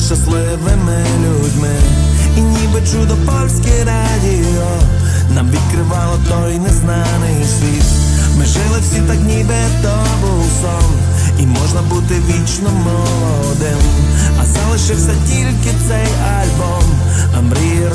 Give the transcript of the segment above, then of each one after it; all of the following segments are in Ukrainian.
щасливими людьми. І ніби чудо польське радіо нам відкривало той незнаний світ. Ми жили всі так, ніби то був сон, і можна бути вічно молодим. А залишився тільки цей альбом, а мрії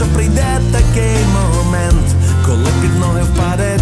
що прийде такий момент, коли під ноги впаде.